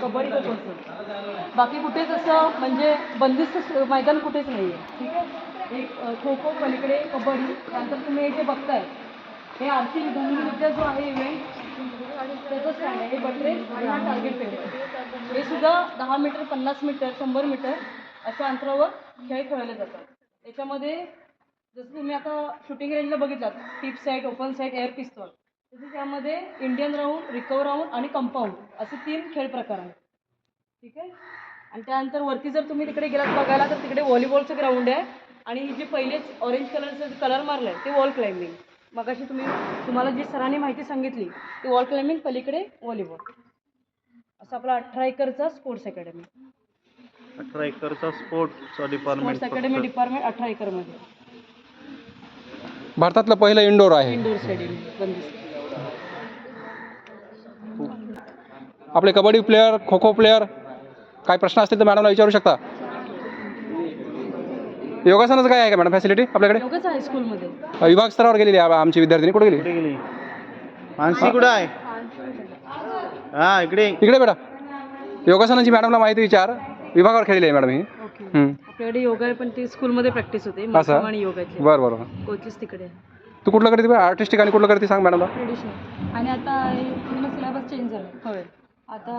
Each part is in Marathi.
कबड्डी खो बाकी कुठेच असं म्हणजे बंदिस्त मैदान कुठेच नाही आहे ठीक आहे? एक खो खो पलीकडे कबड्डी त्यानंतर तुम्ही हे जे बघताय हे आर्थिक धनुर्विद्या जो आहे इव्हेंट त्याचं स्टँड आहे. हे बटरेस आणि हा टार्गेट फेवर हे सुद्धा दहा मीटर पन्नास मीटर शंभर मीटर अशा अंतरावर खेळ खेळले जातात. त्याच्यामध्ये जसं तुम्ही आता शूटिंग रेंजला बघितलात tip sight open sight air pistol तसं त्यामध्ये इंडियन राऊंड रिकवर राऊंड आणि कंपाऊंड असे तीन खेळ प्रकार आहेत. ठीक आहे? आणि त्यानंतर वरती जर तुम्ही तिकडे गेलात बघायला तर तिकडे व्हॉलीबॉलचं ग्राउंड आहे. आणि जे पहिलेच ऑरेंज कलरचं कलर मारलं आहे ते वॉल क्लाइम्बिंग मगाशी तुम्ही तुम्हाला जी सरांनी माहिती सांगितली ती वॉल क्लाइम्बिंग पलीकडे व्हॉलीबॉल असं आपला अठरा एकरचा स्पोर्ट्स अकॅडमी अठरा एकरचा sports department sports academy department अठरा एकरमध्ये. भारतातलं पहिलं इंडोर आहे. इंडोर स्टेडियम बंदिस्त आपले कबड्डी प्लेअर खो खो प्लेअर काय प्रश्न असतील तर मॅडमला विचारू शकता. योगासनाचं काय आहे का मॅडम फॅसिलिटी आपल्याकडे? विभाग स्तरावर गेलेली आहे आमची विद्यार्थिनी. कुठे गेली? कुठे गेली? मानसी कुठं आहे? हा इकडे. इकडे बेटा. योगासनाची मॅडमला माहिती विचार. विभागावर खेळलेली आहे मॅडम ही. आपल्याकडे योगा आहे पण ती स्कूलमध्ये प्रॅक्टिस होते. असं? आणि योगाची. बरं बरं. कोचेस तिकडे तू कुठलं करते आर्टिस्टिक आणि कुठलं करते सांग मॅडमला ट्रेडिशनल आणि आता हे सिलेबस चेंज झाला. होय. आता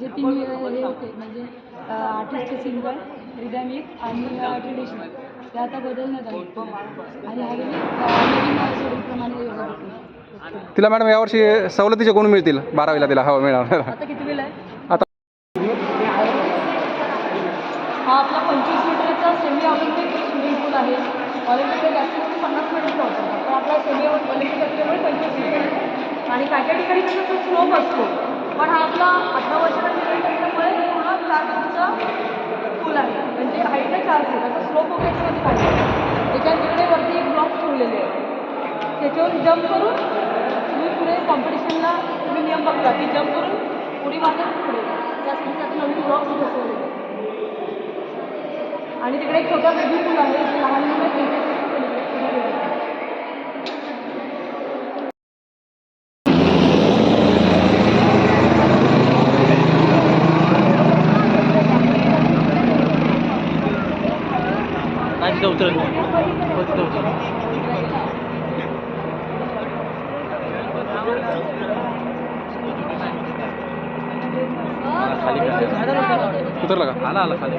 जे तीन हे होते म्हणजे आर्टिस्टचे सिंगल रिदॅमिक आणि ट्रेडिशनल ते आता बदलण्यात आले. आणि नवीन शेड्यूलप्रमाणे योगा होते तिला मॅडम यावर्षी सवलतीचे गुण मिळतील बारावीला तिला हो मिळणार. आता किती वेळ आहे? आता हा आपला पंचवीस मीटरचा सेमी ऑलिम्पिक स्विमिंग पूल आहे. ऑलिम्पिकला जास्तीत जास्त पन्नास मीटरचा होता पण आपला सेमी ऑलिम्पिक असल्यामुळे पंचवीस मीटर आणि काय ठिकाणी कसं स्लोप असतो. पण हा आपला अठरा वर्षाचा इव्हेंट असल्यामुळे पूर्ण चार फूटचा पूल आहे. म्हणजे हाईटला चार फूट असं स्लोप वगैरे मध्ये पाहिजे त्याच्या तिकडे वरती एक ब्लॉक ठेवलेले आहे. त्याच्यावर जम्प करून तुम्ही पुढे कॉम्पिटिशनला तुम्ही नियम बघता की जम्प करून उडी मारण्यात पुढे. त्यासाठी आता नवीन ब्लॉक्स बसवलेले आणि तिकडे एक छोटा बेबी पूल आहे लहान मुलं क्रिकेट पलीकडे पुढे गेलेलं आहे. काय तिथं उतर तिथं उतर उतरलं का? आला आला खाली.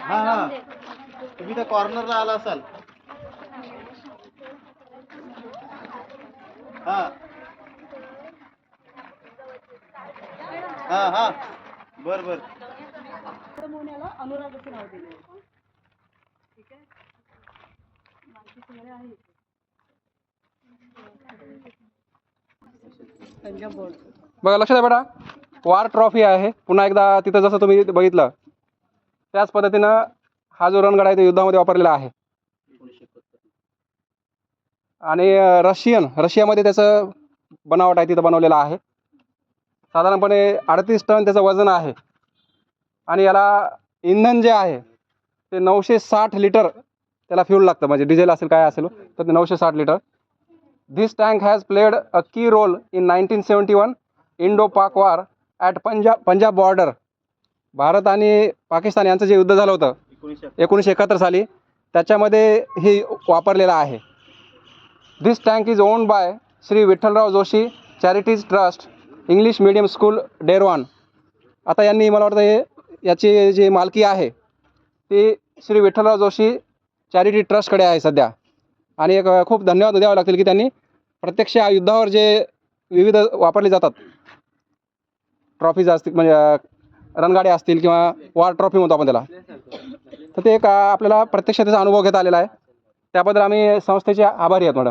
हा हा. तुम्ही त्या कॉर्नरला आला असाल. हा. हा हा. बर बर. मोन्याला अनुराग असं नाव दिलं. ठीक आहे? बघा लक्षात आहे बेटा. वार ट्रॉफी आहे. पुन्हा एकदा तिथं जसं तुम्ही बघितलं त्याच पद्धतीनं हा जो रणगाडा आहे तो युद्धामध्ये वापरलेला आहे. आणि अं, रशियन रशियामध्ये त्याचं बनावट आहे तिथं बनवलेलं आहे. साधारणपणे अडतीस टन त्याचं वजन आहे. आणि याला इंधन जे आहे ते नऊशे साठ लिटर त्याला फ्यूल लागतं. म्हणजे डिझेल असेल काय असेल तर ते नऊशे साठ litre. This tank has played a key role in 1971 Indo-Pak war at Punjab Punjab border Bharat आणि पाकिस्तान यांचं जे युद्ध झालं होतं एकोणीसशे एकाहत्तर साली त्याच्यामध्ये हे वापरलेलं आहे. This tank is owned by Shri Vitthalrao Joshi charities trust English medium school Derwan आता यांनी मला वाटतं हे याची जी मालकी आहे ती श्री विठ्ठलराव जोशी चॅरिटी ट्रस्टकडे आहे सध्या. आणि एक खूप धन्यवाद द्यावे लागतील की त्यांनी प्रत्यक्ष या युद्धावर जे विविध वापरले जातात ट्रॉफीज असतील म्हणजे रणगाड्या असतील किंवा वॉर ट्रॉफी म्हणतो आपण त्याला. तर ते एक आपल्याला प्रत्यक्ष त्याचा अनुभव घेता आलेला आहे. त्याबद्दल आम्ही संस्थेचे आभारी आहेत मॅडम.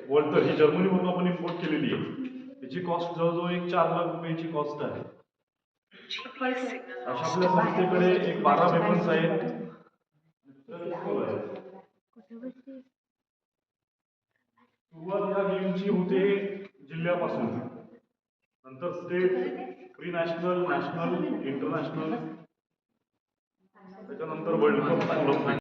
वॉल्टर ही जर्मनीमधून आपण इम्पोर्ट केलेली आहे. त्याची कॉस्ट जवळजवळ एक चार लाख रुपयाची कॉस्ट आहे. अशा आपल्या संस्थेकडे एक बारा वेपन्स आहेत. सुरुवात या गेमची होते जिल्ह्यापासून. नंतर state pre national national international त्याच्यानंतर वर्ल्ड कप